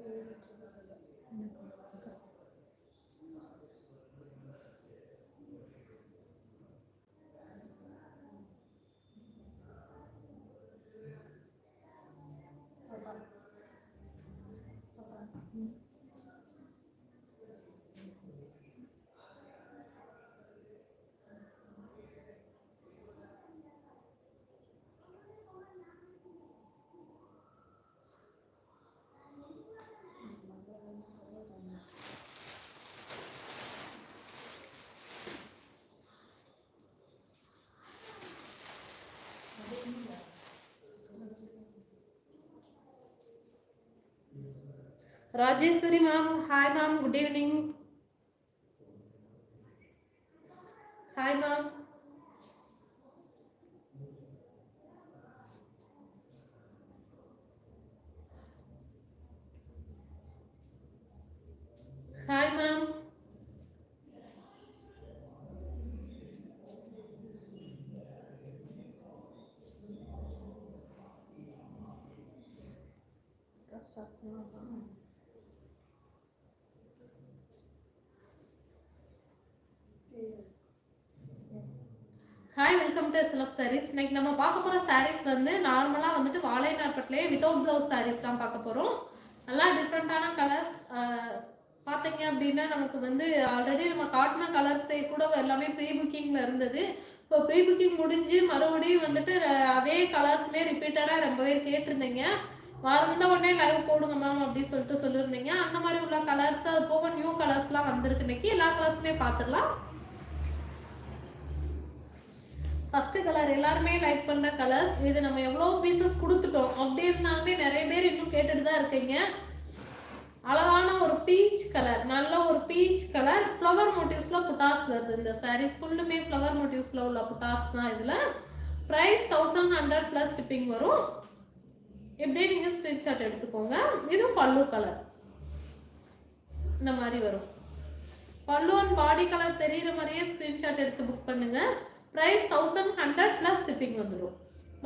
Rajeswari ma'am hi ma'am good evening hi ma'am hi ma'am start பண்ணலாம் hi collection of saris இன்னைக்கு நம்ம பார்க்க போகிற சாரீஸ் வந்து நார்மலாக வந்துட்டு வாழை நாட்பட்டிலே வித்தவுட் ப்ளவுஸ் சாரீஸ் தான் பார்க்க போகிறோம் நல்லா டிஃப்ரெண்ட்டான கலர்ஸ் பார்த்தீங்க அப்படின்னா நமக்கு வந்து ஆல்ரெடி நம்ம காட்டின கலர்ஸே கூட எல்லாமே ப்ரீ புக்கிங்கில் இருந்தது. இப்போ ப்ரீ புக்கிங் முடிஞ்சு மறுபடியும் வந்துட்டு அதே கலர்ஸ்மே ரிப்பீட்டடாக ரொம்ப பேர் கேட்டிருந்தீங்க. வந்த உடனே லைவ் போடுங்க மேம் அப்படின்னு சொல்லிட்டு சொல்லியிருந்தீங்க. அந்த மாதிரி உள்ள கலர்ஸ் அது போக நியூ கலர்ஸ்லாம் வந்திருக்கு இன்னைக்கு. எல்லா கலர்ஸுமே பார்த்துடலாம். ஃபர்ஸ்ட் கலர் எல்லாருமே லைக் பண்ண கலர்ஸ் இது நம்ம எவ்வளோ பீசஸ் கொடுத்துட்டோம். அப்படி இருந்தாலுமே நிறைய பேர் இன்னும் கேட்டுட்டு தான் இருக்கீங்க. அழகான ஒரு பீச் கலர் நல்ல ஒரு பீச் கலர் ஃப்ளவர் மோட்டிவ்ஸ்ல புட்டாஸ் வருது. இந்த சாரீஸ் ஃபுல்லுமே ஃப்ளவர் மோட்டிவ்ஸ்ல உள்ள புட்டாஸ் தான் இதுல. Price thousand hundred plus shipping வரும். இப்படியே நீங்க ஸ்கிரீன்ஷாட் எடுத்துக்கோங்க. இதுவும் பல்லு கலர் இந்த மாதிரி வரும். பல்லு அண்ட் பாடி கலர் தெரியுற மாதிரியே ஸ்கிரீன்ஷாட் எடுத்து புக் பண்ணுங்க. Price thousand hundred plus shipping வந்துடும்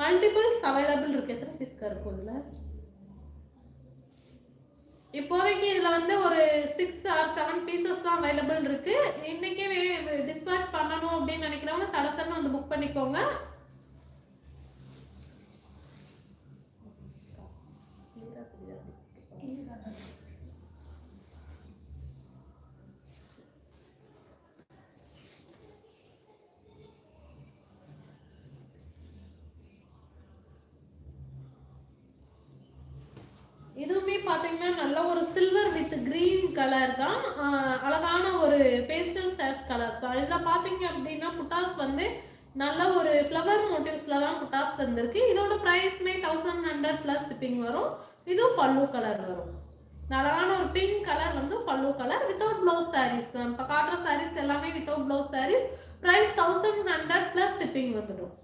மல்டிபிள்ஸ் அவைலபிள் இருக்கு. எத்தனை பீஸ்க்கா இருக்கும் இதில்? இப்போதைக்கு இதில் வந்து ஒரு சிக்ஸ் ஆர் செவன் பீசஸ் தான் அவைலபிள் இருக்கு. இன்னைக்கே டிஸ்பேச் பண்ணணும் அப்படின்னு நினைக்கிறவங்க சடசன்னு வந்து புக் பண்ணிக்கோங்க இதுவுமே பாத்தீங்கன்னா நல்ல ஒரு சில்வர் வித் கிரீன் கலர் தான். அழகான ஒரு பேஸ்டல் ஷேட்ஸ் கலர்ஸ் தான். இதில் பார்த்தீங்க அப்படின்னா புட்டாஸ் வந்து நல்ல ஒரு ஃப்ளவர் மோட்டிவ்ஸில் தான் புட்டாஸ் வந்திருக்கு. இதோட ப்ரைஸ்மே தௌசண்ட் ஹண்ட்ரட் ப்ளஸ் ஷிப்பிங் வரும். இதுவும் பல்லு கலர் வரும். அழகான ஒரு பிங்க் கலர் வந்து பல்லு கலர் வித்தவுட் ப்ளவுஸ் சாரீஸ் தான். இப்போ காட்டுற சாரீஸ் எல்லாமே without blouse sarees price thousand hundred plus shipping வந்துடும்.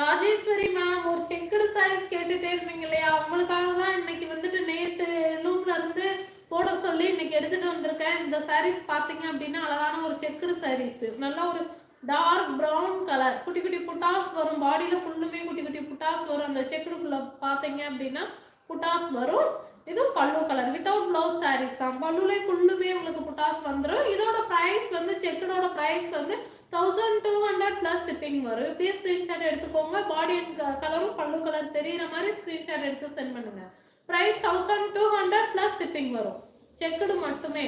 ராஜேஸ்வரி மேம் ஒரு செக்குடு சாரீஸ் கேட்டுட்டே இருந்தீங்க இல்லையா? அவங்களுக்காக தான் இன்னைக்கு வந்துட்டு நேத்து லூம்ல இருந்து போட சொல்லி இன்னைக்கு எடுத்துட்டு வந்திருக்கேன். இந்த சாரீஸ் பாத்தீங்க அப்படின்னா அழகான ஒரு செக்குடு சாரீஸ் நல்ல ஒரு டார்க் ப்ரௌன் கலர் குட்டி குட்டி புட்டாஸ் வரும். பாடியில ஃபுல்லுமே குட்டி குட்டி புட்டாஸ் வரும். அந்த செக்குடுக்குள்ள பாத்தீங்க அப்படின்னா புட்டாஸ் வரும். இதுவும் பல்லு கலர் வித்தவுட் ப்ளவுஸ் சாரீஸ் தான். பல்லுலே ஃபுல்லுமே உங்களுக்கு புட்டாஸ் வந்துடும் இதோட ப்ரைஸ் வந்து செக்குடோட ப்ரைஸ் வந்து thousand two hundred plus shipping வரும். இப்படியே ஸ்க்ரீன்ஷாட் எடுத்துக்கோங்க. பாடி கலரும் பல்லு கலர் தெரியுற மாதிரி ஸ்க்ரீன்ஷாட் எடுத்து சென்ட் பண்ணுங்க. Price thousand two hundred plus shipping வரும். செக்குடு மட்டுமே.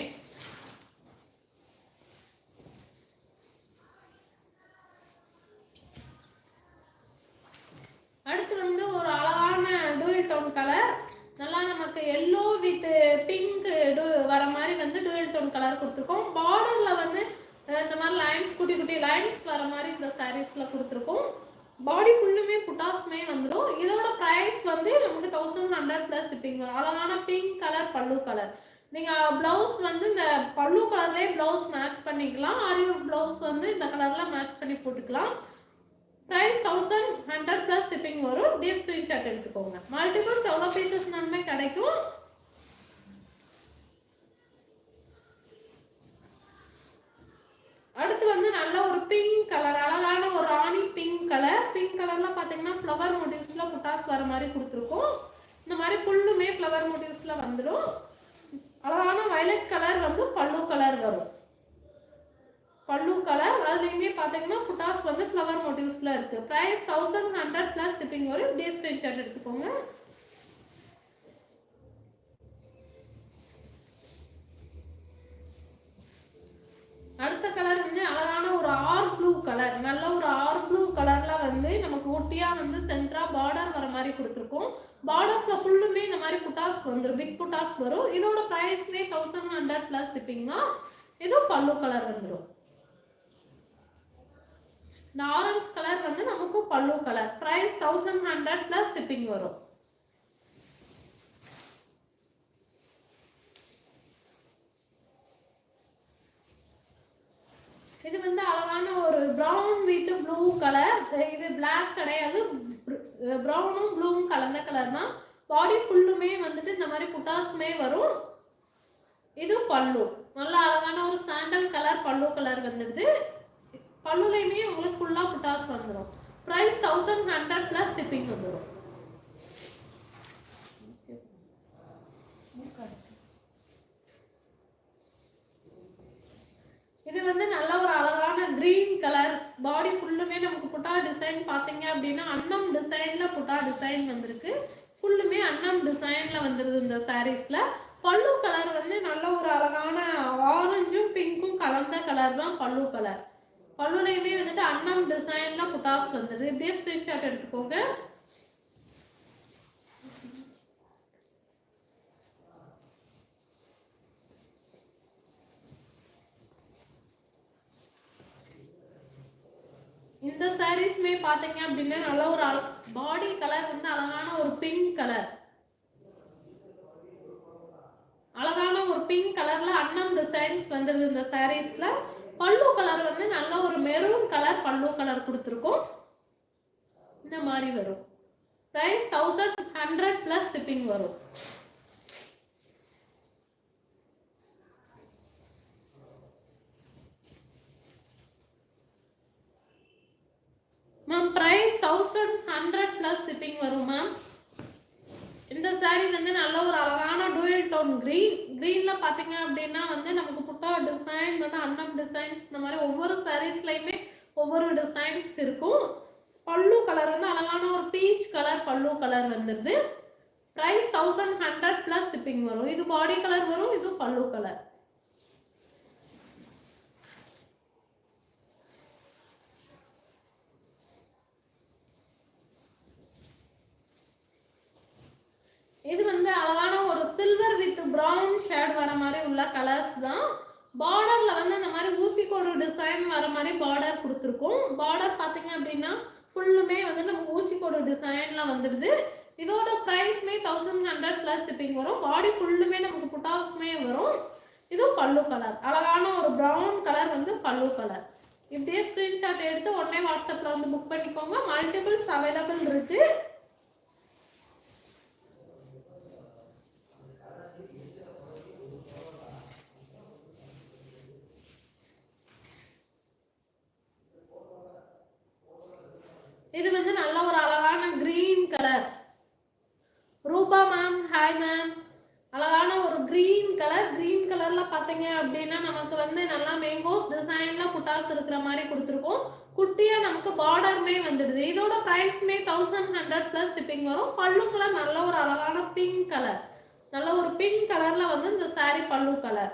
அடுத்து வந்து ஒரு அழகான டூயல் டோன் கலர் நல்லா நமக்கு எல்லோ வித் பிங்க் வர மாதிரி வந்து டூயல் டோன் கலர் கொடுத்துருக்கோம். பார்டர்ல வந்து இந்த மாதிரி லைன்ஸ் குட்டி குட்டி லைன்ஸ் வர மாதிரி இந்த சாரீஸில் கொடுத்துருக்கோம். பாடி ஃபுல்லுமே புட்டாஸ்மே வந்துடும் இதோட ப்ரைஸ் வந்து நமக்கு தௌசண்ட் ஹண்ட்ரட் ப்ளஸ் ஷிப்பிங் வரும் அழகான பிங்க் கலர் பல்லு கலர் நீங்கள் ப்ளவுஸ் வந்து இந்த பல்லு கலர்லேயே ப்ளவுஸ் மேட்ச் பண்ணிக்கலாம். ஆரி ப்ளவுஸ் வந்து இந்த கலரில் மேட்ச் பண்ணி போட்டுக்கலாம். Price thousand hundred plus shipping வரும். அப்படியே ஸ்க்ரீன்ஷாட் எடுத்துக்கோங்க. மல்டிபிள்ஸ் எவ்வளோ பீசஸ்னாலுமே கிடைக்கும். அடுத்து வந்து நல்ல ஒரு பிங்க் கலர் அழகான ஒரு ராணி பிங்க் கலர் பிங்க் கலர்ல பாத்தீங்கன்னா ஃப்ளவர் மோட்டிவ்ஸ்ல புட்டாஸ் வர மாதிரி கொடுத்துருக்கோம். இந்த மாதிரி ஃபுல்லுமே ஃப்ளவர் மோட்டிவ்ஸ்ல வந்துடும். அழகான வயலட் கலர் வந்து பல்லு கலர் வரும். பல்லு கலர் அதுலேயுமே பார்த்தீங்கன்னா புட்டாஸ் வந்து ஃப்ளவர் மோட்டிவ்ஸில் இருக்குது price thousand hundred plus shipping வரும். இப்படியே ஸ்க்ரீன்ஷாட் எடுத்துக்கோங்க. அடுத்த கலர் வந்து அழகான ஒரு ஆர் ப்ளூ கலர் நல்ல ஒரு ஆர் ப்ளூ கலர்ல வந்து நமக்கு ஒட்டியா வந்து சென்டரா பார்டர் வர மாதிரி கொடுத்துருக்கோம். பார்டர்ஸ்ல ஃபுல்லுமே இந்த மாதிரி புட்டாஸ் வந்துடும் பிக் புட்டாஸ் வரும். இதோட ப்ரைஸ்மே தௌசண்ட் ஹண்ட்ரட் பிளஸ் ஷிப்பிங் தான் இதுவும் பல்லு கலர் வந்துடும் இந்த ஆரஞ்சு கலர் வந்து நமக்கு பல்லு colour price thousand hundred plus shipping வரும். இது வந்து அழகான ஒரு ப்ரௌன் வித் ப்ளூ கலர் இது பிளாக் கிடையாது. ப்ரௌனும் ப்ளூவும் கலந்த கலர் தான். பாடி ஃபுல்லுமே வந்துட்டு இந்த மாதிரி புட்டாஸுமே வரும். இது பல்லு. நல்ல அழகான ஒரு சாண்டல் கலர் பல்லு கலர் வந்துடுது. பல்லுலையுமே உங்களுக்கு ஃபுல்லாக புட்டாஸ் வந்துடும் price thousand hundred plus shipping வந்துடும் இது வந்து நல்ல ஒரு அழகான கிரீன் கலர் பாடி ஃபுல்லுமே நமக்கு புட்டா டிசைன் பார்த்தீங்க அப்படின்னா அன்னம் டிசைன்ல புட்டா டிசைன் வந்திருக்கு. ஃபுல்லுமே அன்னம் டிசைன்ல வந்துருது இந்த சாரீஸ்ல பல்லு கலர் வந்து நல்ல ஒரு அழகான ஆரஞ்சும் பிங்க்கும் கலந்த கலர் தான் பல்லு கலர் பல்லுலையுமே வந்துட்டு அன்னம் டிசைன்ல புட்டாஸ் வந்துருது இப்படியே ஸ்கிரீன்ஷாட் எடுத்துக்கோங்க இந்த சாரீஸ்மே பார்த்தீங்க அப்படின்னா நல்ல ஒரு பாடி கலர் வந்து அழகான ஒரு பிங்க் கலர் அழகான ஒரு பிங்க் கலர்ல அன்னம் டிசைன்ஸ் வந்தது இந்த சாரீஸ்ல பல்லு கலர் வந்து நல்ல ஒரு மெரூன் கலர் பல்லு கலர் கொடுத்துருக்கோம். இந்த மாதிரி வரும். Price thousand hundred plus shipping வரும் ma'am price thousand hundred shipping வரும்? மேம் இந்த saree வந்து நல்ல ஒரு அழகான டூயல் டோன் க்ரீன் க்ரீனில் பார்த்தீங்க அப்படின்னா வந்து நமக்கு புட்டா டிசைன் வந்து அன்னம் டிசைன்ஸ் இந்த மாதிரி ஒவ்வொரு சாரீஸ்லையுமே ஒவ்வொரு டிசைன்ஸ் இருக்கும். பல்லு கலர் வந்து அழகான ஒரு பீச் கலர் பல்லு கலர் வந்துடுது price thousand hundred plus shipping வரும். இது பாடி கலர் வரும் இது பல்லு கலர் இது வந்து அழகான ஒரு ப்ரௌன் ஷேட் வர மாதிரி உள்ள கலர்ஸ் தான். பார்டர்ல வந்து இந்த மாதிரி ஊசிக்கோடு டிசைன் வர மாதிரி பார்டர் கொடுத்துருக்கோம். பார்டர் பார்த்தீங்க அப்படின்னா ஃபுல்லுமே வந்து நம்ம ஊசிக்கோடு டிசைன்லாம் வந்துடுது. இதோட ப்ரைஸ்மே தௌசண்ட் ஹண்ட்ரட் ப்ளஸ் ஷிப்பிங் வரும். பாடி ஃபுல்லுமே நமக்கு புட்டாஸுமே வரும். இதுவும் பல்லு கலர் அழகான ஒரு ப்ரௌன் கலர் வந்து பல்லு கலர் இப்படியே ஸ்க்ரீன்ஷாட் எடுத்து உடனே வாட்ஸ்அப்பில் வந்து புக் பண்ணிக்கோங்க. மல்டிபிள்ஸ் அவைலபிள் இருக்குது இது வந்து நல்ல ஒரு அழகான green colour Rupa ma'am hi ma'am அழகான ஒரு கிரீன் கலர் கிரீன் கலர்ல பாத்தீங்க அப்படின்னா நமக்கு வந்து நல்லா மேங்கோஸ் டிசைன்ல புட்டாஸ் இருக்கிற மாதிரி கொடுத்துருக்கோம் குட்டியா நமக்கு பார்டர்மே வந்துடுது இதோட ப்ரைஸ்மே தௌசண்ட் ஹண்ட்ரட் ப்ளஸ் ஷிப்பிங் வரும். பல்லு கலர் நல்ல ஒரு அழகான பிங்க் கலர் நல்ல ஒரு பிங்க் கலரில் வந்து இந்த சாரீ பல்லு கலர்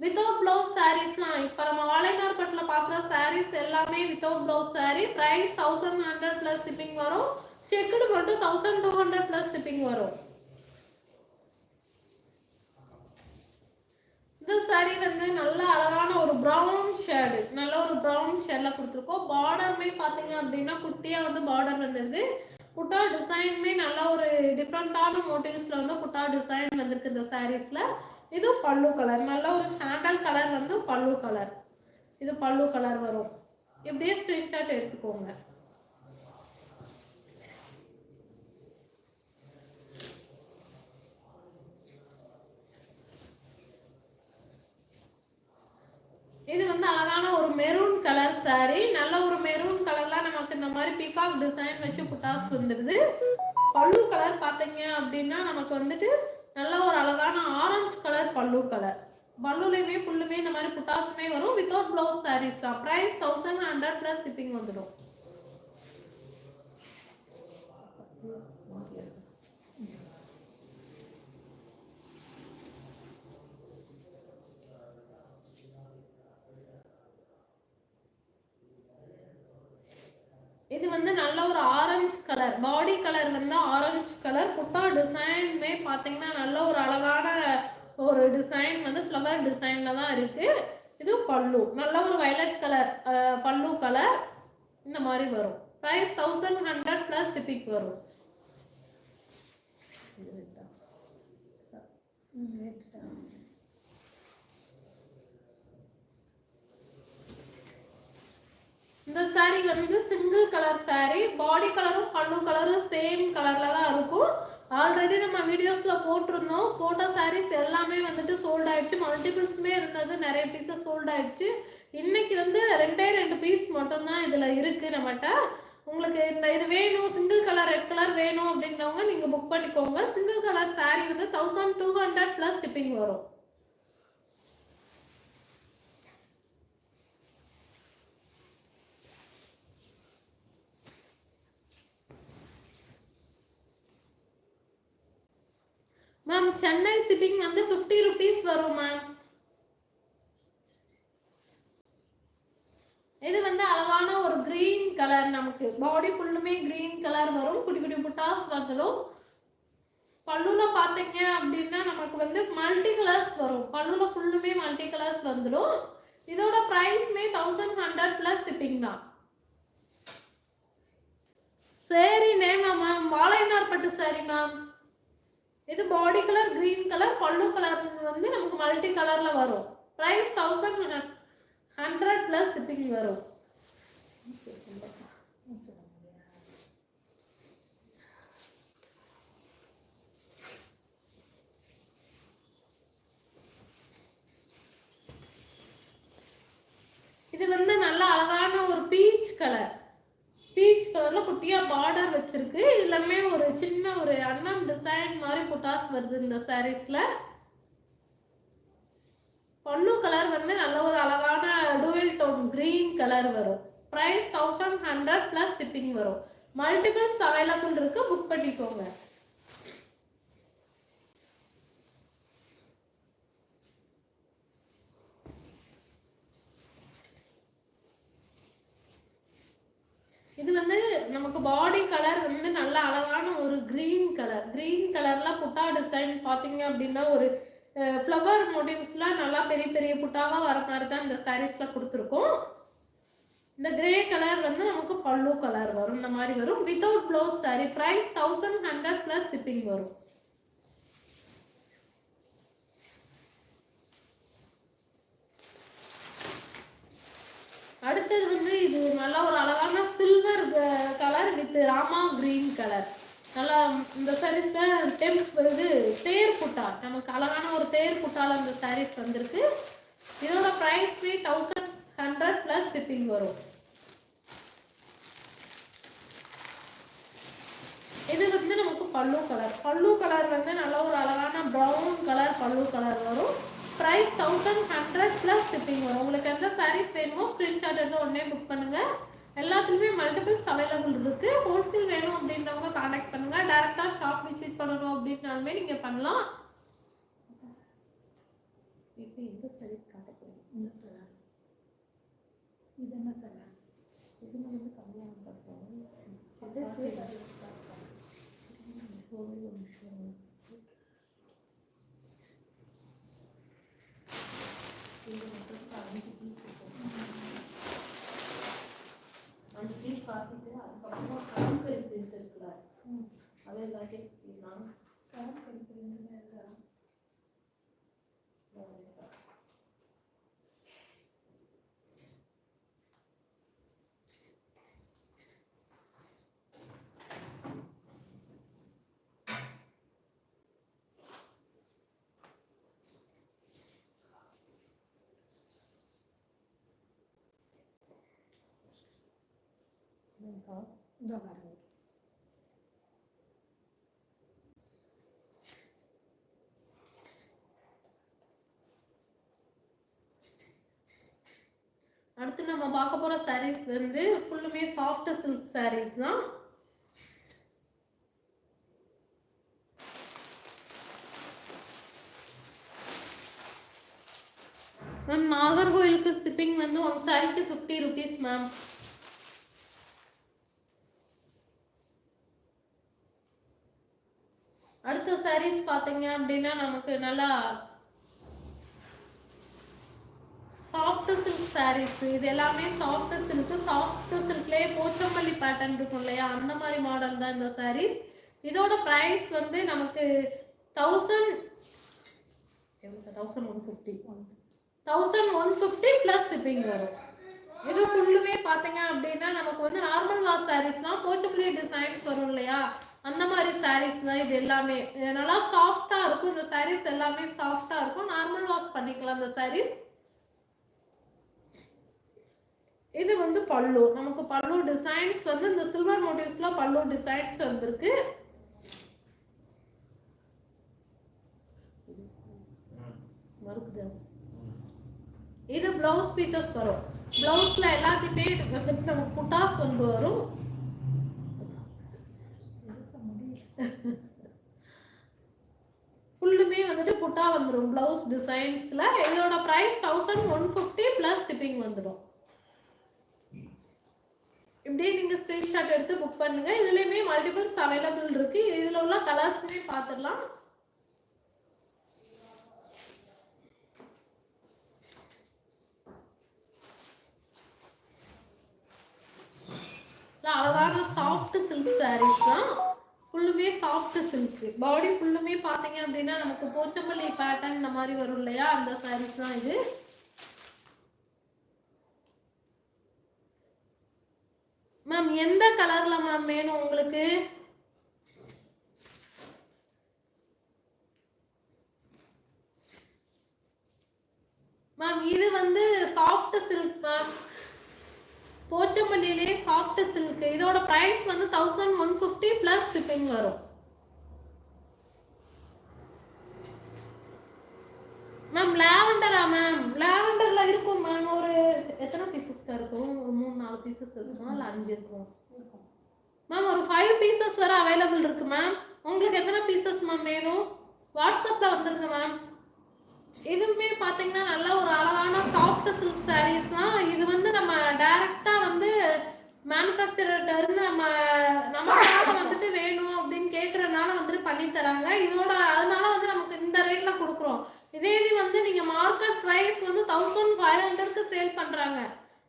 வித்தவுட் ப்ளவுஸ் சாரீஸ்லாம் இப்போ நம்ம வாழைநார்பட்டில் பார்க்குற சாரீஸ் எல்லாமே without blouse saree price thousand hundred plus shipping வரும். செக்குடு மட்டும் thousand two hundred plus shipping வரும். இந்த saree வந்து நல்ல அழகான ஒரு ப்ரௌன் ஷேடு நல்ல ஒரு ப்ரௌன் ஷேடில் கொடுத்துருக்கோம். பார்டருமே பார்த்தீங்க அப்படின்னா குட்டியாக வந்து பார்டர் வந்துடுது புட்டா டிசைனுமே நல்ல ஒரு டிஃப்ரெண்ட்டான மோட்டிவ்ஸில் வந்து புட்டா டிசைன் வந்திருக்கு இந்த சாரீஸில் இது பல்லு கலர் நல்ல ஒரு சாண்டல் கலர் வந்து பல்லு கலர் இது பல்லு கலர் வரும். இப்படியே ஸ்க்ரீன்ஷாட் எடுத்துக்கோங்க. இது வந்து அழகான ஒரு மெரூன் கலர் சாரி நல்ல ஒரு மெரூன் கலர்ல நமக்கு இந்த மாதிரி பிகாக் டிசைன் வச்சு புட்டாஸ் வந்துடுது. பல்லு கலர் பார்த்தீங்க அப்படின்னா நமக்கு வந்துட்டு நல்ல ஒரு அழகான ஆரஞ்சு கலர் பல்லு கலர் பல்லுலையுமே ஃபுல்லுமே இந்த மாதிரி புட்டாஸுமே வரும். வித்தவுட் ப்ளவுஸ் சாரீஸ் தான். Price thousand hundred plus shipping வந்துடும். இது வந்து நல்ல ஒரு ஆரஞ்சு கலர் பாடி கலர் வந்து ஆரஞ்சு கலர் புட்டா டிசைனுமே பார்த்தீங்கன்னா நல்ல ஒரு அழகான ஒரு டிசைன் வந்து ஃப்ளவர் டிசைனில் தான் இருக்குது இது பல்லு. நல்ல ஒரு வயலட் கலர் பல்லு கலர் இந்த மாதிரி வரும். Price thousand hundred plus shipping வரும். இந்த saree வந்து சிங்கிள் கலர் saree பாடி கலரும் பல்லு கலரும் சேம் கலர்ல தான் இருக்கும். ஆல்ரெடி நம்ம வீடியோஸ்ல போட்டிருந்தோம். போட்டோ சாரீஸ் எல்லாமே வந்துட்டு சோல்ட் ஆயிடுச்சு. மல்டிபிள்ஸுமே இருந்தது. நிறைய பீஸஸ் சோல்ட் ஆயிடுச்சு. இன்னைக்கு வந்து ரெண்டே ரெண்டு பீஸ் மட்டும்தான் இதுல இருக்கு நம்மகிட்ட. உங்களுக்கு இந்த இது வேணும் சிங்கிள் கலர் ரெட் கலர் வேணும் அப்படின்றவங்க நீங்க புக் பண்ணிக்கோங்க. சிங்கிள் கலர் saree வந்து thousand two hundred plus shipping வரும். மேம் சென்னை ஷிப்பிங் வந்து ஃபிஃப்டி ருபீஸ் வரும் மேம் இது வந்து அழகான ஒரு கிரீன் கலர் நமக்கு. பாடி ஃபுல்லுமே கிரீன் கலர் வரும். குட்டி குட்டி புட்டாஸ் வந்துடும் பல்லுல பார்த்தீங்க அப்படின்னா நமக்கு வந்து மல்டி கலர்ஸ் வரும். பல்லுல ஃபுல்லுமே மல்டி கலர்ஸ் வந்துடும் இதோட ப்ரைஸ்மே தௌசண்ட் ஹண்ட்ரட் ப்ளஸ் சிப்பிங் தான். சரி நேமா மேம் வாழைநார் பட்டு சாரி மேம் இது பாடி கலர் கிரீன் கலர் பல்லு கலர் வந்து நமக்கு மல்டி கலர்ல வரும். Price thousand hundred plus shipping வரும். இது வந்து நல்ல அழகான ஒரு பீச் கலர் பீச் கலர்ல குட்டியா பார்டர் வச்சிருக்கு. எல்லாமே ஒரு சின்ன ஒரு அண்ணன் டிசைன் மாதிரி புட்டாஸ் வருது இந்த சாரீஸ்ல பல்லு கலர் வந்து நல்ல ஒரு அழகான டூயல் டோன் கிரீன் கலர் வரும். Price thousand hundred plus shipping வரும். மல்டிபிள்ஸ் அவைலபிள் இருக்கு. புக் பண்ணிக்கோங்க இது வந்து நமக்கு பாடி கலர் வந்து நல்ல அழகான ஒரு கிரீன் கலர் கிரீன் கலர்ல புட்டா டிசைன் பார்த்தீங்க அப்படின்னா ஒரு ஃப்ளவர் மோட்டிவ்ஸ்லாம் நல்லா பெரிய பெரிய புட்டாவாக வர மாதிரி தான் இந்த சாரீஸில் கொடுத்துருக்கோம். இந்த கிரே கலர் வந்து நமக்கு பல்லு கலர் வரும். இந்த மாதிரி வரும். Without blouse saree price thousand hundred plus shipping வரும். அடுத்தது வந்து இது நல்ல ஒரு அழகான silver colour with Rama green colour நல்லா இந்த சாரீஸில் டெம்ப் இது தேர் புட்டா நமக்கு அழகான ஒரு தேர் புட்டால் அந்த சாரீஸ் வந்திருக்கு. இதோட ப்ரைஸ் பே தௌசண்ட் ஹண்ட்ரட் ப்ளஸ் ஷிப்பிங் வரும். இது வந்து நமக்கு பல்லு கலர் பல்லு கலர் வந்து நல்ல ஒரு அழகான ப்ரௌன் கலர் பல்லு கலர் வரும். Price thousand hundred plus shipping வரும். உங்களுக்கு எந்த சாரீஸ் வேணுமோ ஸ்க்ரீன்ஷாட் எடுத்து உடனே புக் பண்ணுங்கள் எல்லாத்துலேயுமே மல்டிபிள்ஸ் அவைலபிள் இருக்கு. ஹோல்சேல் வேணும் அப்படின்றவங்க காண்டாக்ட் பண்ணுங்க. டேரக்டா ஷாப் விசிட் பண்ணணும் அப்படின்னாலுமே நீங்க பண்ணலாம். என்ன சார் இது என்ன சார் இது வந்து கல்யாணம் பண்ணுறோம் ஒரு நிமிஷம். இது வந்து Something like it's long. Dobra. Saris வந்து ஃபுல்லுமே சாஃப்ட் சில்க் சாரீஸ் தான். மேம் நாகர்கோயிலுக்கு ஸ்டிப்பிங் வந்து ஒன் சாரிக்கு ஃபிஃப்டி ருபீஸ் மேம் அடுத்த சாரீஸ் பார்த்தீங்க அப்படின்னா நமக்கு நல்லா சாஃப்ட் சில்க் சாரீஸ் இது எல்லாமே சாஃப்ட் சில்க் சாஃப்ட் சில்க்லேயே போச்சம்பள்ளி பேட்டர்ன் இருக்கும் இல்லையா? அந்த மாதிரி மாடல் தான் இந்த சாரீஸ் இதோட ப்ரைஸ் வந்து நமக்கு thousand thousand one fifty thousand one fifty plus shipping வரும். இது ஃபுல்லுமே பார்த்தீங்க அப்படின்னா நமக்கு வந்து நார்மல் வாஷ் சாரீஸ்லாம் போச்சம்பள்ளி டிசைன்ஸ் வரும் இல்லையா? அந்த மாதிரி சாரீஸ் தான் இது எல்லாமே. நல்லா சாஃப்டாக இருக்கும். இந்த சாரீஸ் எல்லாமே சாஃப்டாக இருக்கும். நார்மல் வாஷ் பண்ணிக்கலாம் இந்த சாரீஸ் இது வந்து பல்லு. நமக்கு பல்லு டிசைன்ஸ் வந்து இந்த சில்வர் மோட்டிவ்ஸ்ல பல்லு டிசைன்ஸ் வந்திருக்கு. இது பிளவுஸ் பீசஸ் வரும். பிளவுஸ்ல எல்லாத்தையுமே வந்துட்டு நமக்கு புட்டாஸ் வந்து வரும். ஃபுல்லுமே வந்துட்டு புட்டா வந்துடும் பிளவுஸ் டிசைன்ஸ்ல இதோட price thousand one fifty plus shipping வந்துடும் இப்படியே நீங்க ஸ்கிரீன்ஷாட் எடுத்து புக் பண்ணுங்க. இதுலயுமே மல்டிபிள்ஸ் அவைலபிள் இருக்கு. இதுல உள்ள கலர்ஸுமே பார்த்துடலாம் அழகான சாஃப்ட் சில்க் சாரீஸ் தான். ஃபுல்லுமே சாஃப்ட் சில்க் பாடி ஃபுல்லுமே பார்த்தீங்க அப்படின்னா நமக்கு போச்சம்பள்ளி பேட்டர்ன் இந்த மாதிரி வரும் இல்லையா? அந்த சாரீஸ் தான் இது. மேம் எந்த கலர்ல மேம் வேணும் உங்களுக்கு? மேம் இது வந்து சாஃப்ட் சில்க் மேம் போச்சம்பள்ளியிலே சாஃப்ட் சில்க் இதோட ப்ரைஸ் வந்து thousand one fifty plus shipping வரும் மேம் லாவெண்டரா மேம் லாவெண்டர்ல இருக்கும் மேம் ஒரு எத்தனை பீசஸ் இருக்கும்? ஒரு மூணு நாலு பீசஸ் இருக்குமா? இல்லை அஞ்சு இருக்கும்? மேம் ஒரு ஃபைவ் பீசஸ் வரை அவைலபிள் இருக்கு மேம் உங்களுக்கு எத்தனை பீசஸ் மேம் வேணும்? வாட்ஸ்அப்ல வந்துருங்க மேம் இதுவுமே பார்த்தீங்கன்னா நல்ல ஒரு அழகான சாஃப்ட் சில்க் சாரீஸ் தான். இது வந்து நம்ம டைரக்டா வந்து மேனுஃபேக்சரர்கிட்ட இருந்து நம்ம நமக்காக வந்துட்டு வேணும் அப்படின்னு கேட்கறதுனால வந்துட்டு பண்ணி தராங்க. இதோட அதனால வந்து நமக்கு இந்த ரேட்ல கொடுக்குறோம். இதே இது வந்து நீங்க மார்க்கெட் ப்ரைஸ் வந்து தௌசண்ட் ஃபைவ் ஹண்ட்ரட்க்கு சேல் பண்றாங்க.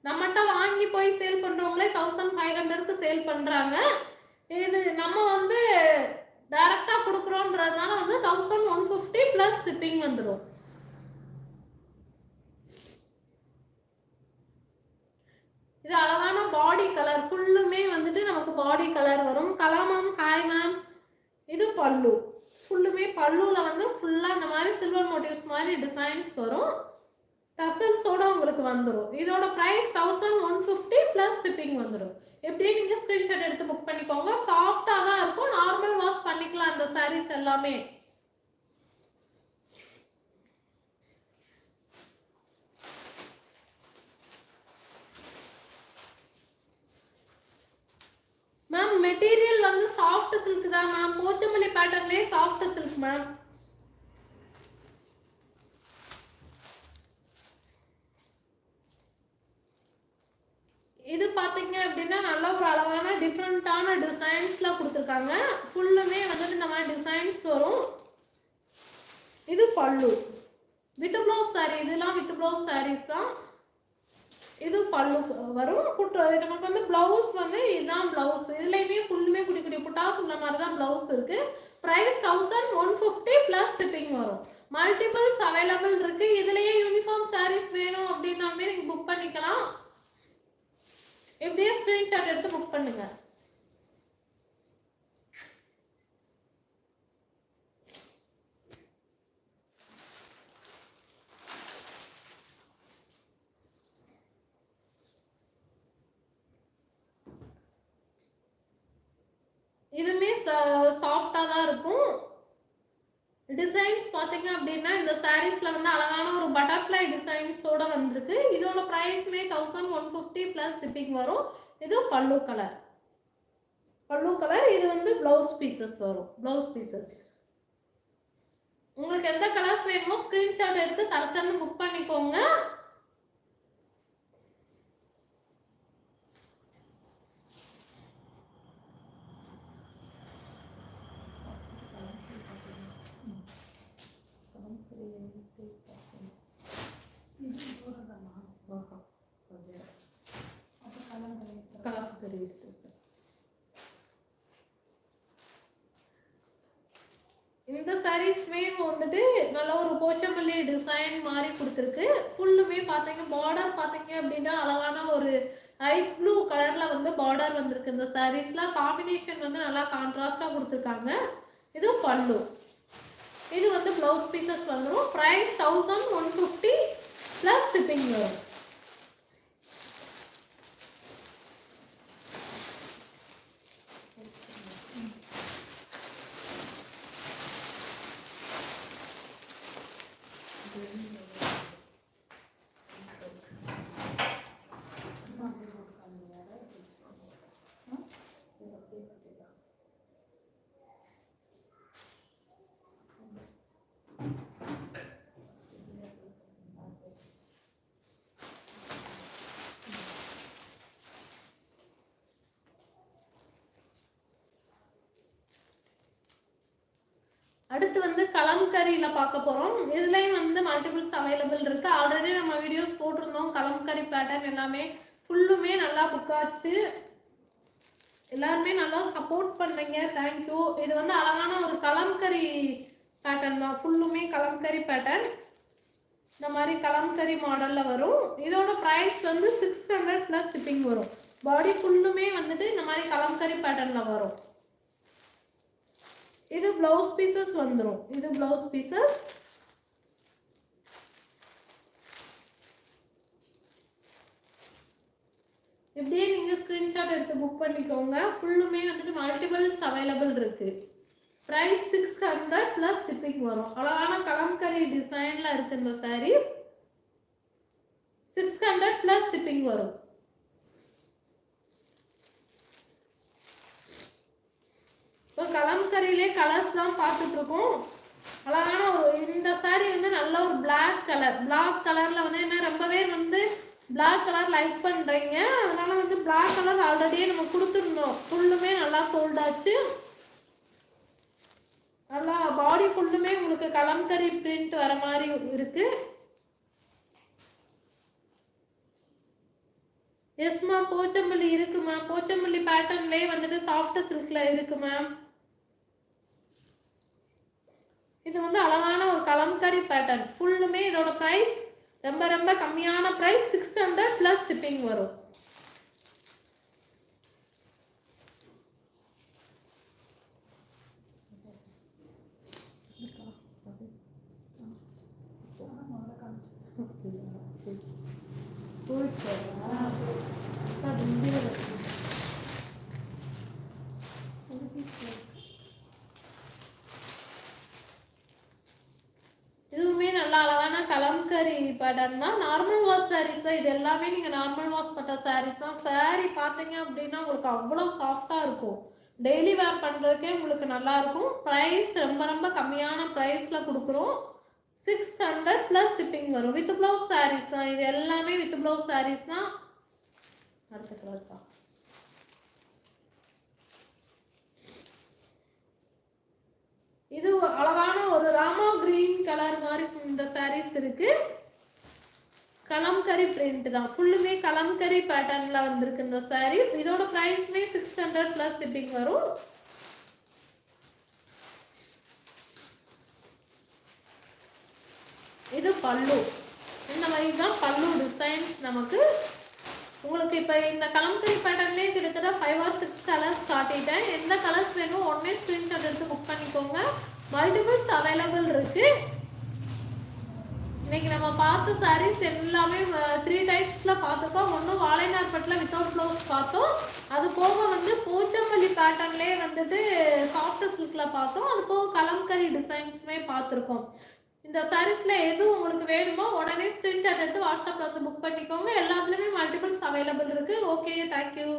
நம்மகிட்ட வாங்கி போய் சேல் பண்றவங்களே தௌசண்ட் ஃபைவ் ஹண்ட்ரட்க்கு சேல் பண்றாங்க. இது நம்ம வந்து டைரக்டா கொடுக்குறோன்றதுனால வந்து thousand one fifty plus shipping வந்துடும் இது அழகான பாடி கலர் ஃபுல்லுமே வந்துட்டு நமக்கு பாடி கலர் வரும். கலா மேம் ஹாய் மேம் இது பல்லு. ஃபுல்லுமே பல்லுவில் வந்து ஃபுல்லாக இந்த மாதிரி சில்வர் மோட்டிவ்ஸ் மாதிரி டிசைன்ஸ் வரும். டசல்ஸோட உங்களுக்கு வந்துடும் இதோட price thousand one fifty plus shipping வந்துடும் எப்படியே நீங்கள் ஸ்க்ரீன்ஷாட் எடுத்து புக் பண்ணிக்கோங்க. சாஃப்டாக தான் இருக்கும். நார்மல் வாஷ் பண்ணிக்கலாம் அந்த சாரீஸ் எல்லாமே. மேம் மெட்டீரியல் வந்து சாஃப்ட் சில்க் தான் மேம் போச்சமல்லி பேட்டர்ன்லேயே சாஃப்ட் சில்க் மேம் இது பாத்தீங்க அப்படின்னா நல்ல ஒரு அழகான டிஃப்ரெண்ட்டான டிசைன்ஸ்ல கொடுத்துருக்காங்க. ஃபுல்லுமே வந்துட்டு இந்த மாதிரி டிசைன்ஸ் வரும். இது பல்லு. With blouse saree. இதெல்லாம் வித் ப்ளவுஸ் சாரீஸ் தான். இது பல்லு வரும் புட்டு நமக்கு வந்து ப்ளவுஸ் வந்து இதுதான் ப்ளவுஸ் இதுலேயுமே ஃபுல்லுமே குடி குடி புட்டாஸ் உள்ள மாதிரி தான் ப்ளவுஸ் இருக்கு. Price thousand one fifty plus shipping வரும். மல்டிபிள்ஸ் அவைலபிள் இருக்கு. இதுலயே யூனிஃபார்ம் சாரீஸ் வேணும் அப்படின்னாலுமே நீங்க புக் பண்ணிக்கலாம். எப்படியே ஸ்கிரீன்ஷாட் எடுத்து புக் பண்ணுங்க சாஃப்டாக தான் இருக்கும். டிசைன்ஸ் பார்த்தீங்க அப்படின்னா இந்த சாரீஸ்ல வந்து அழகான ஒரு பட்டர்ஃப்ளை டிசைன்ஸோட வந்திருக்கு. இதோட ப்ரைஸ்மே thousand one fifty plus shipping வரும். இது பல்லு கலர் பல்லு கலர் இது வந்து ப்ளவுஸ் பீசஸ் வரும். ப்ளவுஸ் பீசஸ் உங்களுக்கு எந்த கலர்ஸ் வேணுமோ ஸ்க்ரீன்ஷாட் எடுத்து சரசரன்னு புக் பண்ணிக்கோங்க. இந்த சாரீஸ்மே வந்துட்டு நல்ல ஒரு போச்சம்பள்ளி டிசைன் மாதிரி கொடுத்துருக்கு. ஃபுல்லுமே பார்த்தீங்க பார்டர் பார்த்தீங்க அப்படின்னா அழகான ஒரு ஐஸ் ப்ளூ கலரில் வந்து பார்டர் வந்திருக்கு. இந்த சாரீஸ்லாம் காம்பினேஷன் வந்து நல்லா கான்ட்ராஸ்டாக கொடுத்துருக்காங்க. இது பல்லு. இது வந்து ப்ளவுஸ் பீசஸ் வந்துடும் price thousand one fifty plus shipping வரும் Good. அடுத்து வந்து கலம்கரியில் பார்க்க போகிறோம் இதுலேயும் வந்து மல்டிபிள்ஸ் அவைலபிள் இருக்கு. ஆல்ரெடி நம்ம வீடியோஸ் போட்டிருந்தோம். கலம்கரி பேட்டர்ன் எல்லாமே ஃபுல்லுமே நல்லா புக்காச்சு எல்லாருமே நல்லா சப்போர்ட் பண்ணீங்க. தேங்க்யூ இது வந்து அழகான ஒரு கலம்கரி பேட்டர்ன் தான். ஃபுல்லுமே கலம்கரி பேட்டர்ன் இந்த மாதிரி கலம்கரி மாடலில் வரும். இதோட ப்ரைஸ் வந்து சிக்ஸ் ஹண்ட்ரட் ப்ளஸ் ஷிப்பிங் வரும். பாடி ஃபுல்லுமே வந்துட்டு இந்த மாதிரி கலம்கரி பேட்டர்னில் வரும். இது பிளவுஸ் பீசஸ் வந்துடும் இது பிளவுஸ் பீசஸ் இப்படியே நீங்க ஸ்கிரீன்ஷாட் எடுத்து புக் பண்ணிக்கோங்க. ஃபுல்லுமே வந்துட்டு மல்டிபிள்ஸ் அவைலபிள் இருக்கு. Price six hundred plus shipping வரும். அழகான கலம்கரி டிசைன்ல இருக்கு இந்த sarees six hundred plus shipping வரும். இப்போ கலம்கரியிலே கலர்ஸ் தான் பார்த்துட்டு இருக்கோம் அழகான ஒரு இந்த சாரீ வந்து நல்ல ஒரு பிளாக் கலர் பிளாக் கலர்ல வந்து என்ன ரொம்பவே வந்து பிளாக் கலர் லைக் பண்றீங்க. அதனால வந்து பிளாக் கலர் ஆல்ரெடியே நம்ம கொடுத்துருந்தோம். ஃபுல்லுமே நல்லா சோல்டாச்சு நல்லா பாடி ஃபுல்லுமே உங்களுக்கு கலம்கரி பிரிண்ட் வர மாதிரி இருக்கு. எஸ் மேம் போச்சம்பள்ளி இருக்கு மேம் போச்சம்பள்ளி பேட்டர்ன்லேயே வந்துட்டு சாஃப்ட் சில்க்ல இருக்கு மேம் இது வந்து அழகான ஒரு கலம்கரி பேட்டர்ன் ஃபுல்லுமே இதோட ப்ரைஸ் ரொம்ப ரொம்ப கம்மியான price six hundred plus shipping வரும். அதான் முதல்ல காமிச்சு இதுவுமே நல்லா அழகான கலம்கரி பேட்டர்ன் தான். நார்மல் வாஷ் சாரீஸ் தான். இது எல்லாமே நீங்க நார்மல் வாஷ் பட்ட சாரீஸ் தான். சாரீ பார்த்தீங்க அப்படின்னா உங்களுக்கு அவ்வளோ சாஃப்டா இருக்கும். டெய்லி வேர் பண்றதுக்கே உங்களுக்கு நல்லா இருக்கும். ப்ரைஸ் ரொம்ப ரொம்ப கம்மியான ப்ரைஸ்ல கொடுக்குறோம். சிக்ஸ் ஹண்ட்ரட் ப்ளஸ் ஷிப்பிங் வரும். வித் ப்ளவுஸ் சாரீஸ் தான். இது எல்லாமே வித் ப்ளவுஸ் சாரீஸ் தான். அடுத்த கலர் தான் இது அழகான ஒரு ராமா கிரீன் கலர் மாதிரி இந்த சாரீஸ் இருக்குது கலம்கரி பிரிண்ட் தான். ஃபுல்லுமே கலம்கரி பேட்டர்ன்ல வந்திருக்கு இந்த sarees இதோட ப்ரைஸ்மே சிக்ஸ் ஹண்ட்ரட் ப்ளஸ் ஷிப்பிங் வரும். இது பல்லு. இந்த மாதிரி தான் பல்லு டிசைன்ஸ் நமக்கு. உங்களுக்கு இப்போ இந்த கலம்கரி பேட்டர்ன்லேயே கிட்டத்தட்ட ஃபைவ் ஆர் சிக்ஸ் கலர்ஸ் காட்டிட்டேன். எந்த கலர்ஸ் வேணும் ஒன்னே ஸ்க்ரீன்ஷாட் எடுத்து புக் பண்ணிக்கோங்க. மல்டிபிள்ஸ் அவைலபிள் இருக்குது இன்னைக்கு நம்ம பார்த்த சாரீஸ் எல்லாமே த்ரீ டைப்ஸ்ல பார்த்துருக்கோம் ஒன்று வாழைநார்பட்டில் வித்தவுட் ப்ளவுஸ் பார்த்தோம். அது போக வந்து பூச்சம்பள்ளி பேட்டர்ன்லேயே வந்துட்டு சாஃப்ட் சில்கில் பார்த்தோம். அது போக கலம்கரி டிசைன்ஸுமே பார்த்துருக்கோம். இந்த சாரீஸில் எது உங்களுக்கு வேணுமோ உடனே ஸ்க்ரீன்ஷாட் எடுத்து வாட்ஸ்அப்பில் வந்து புக் பண்ணிக்கோங்க. எல்லாத்துலேயுமே மல்டிபிள்ஸ் அவைலபிள் இருக்குது ஓகே தேங்க்யூ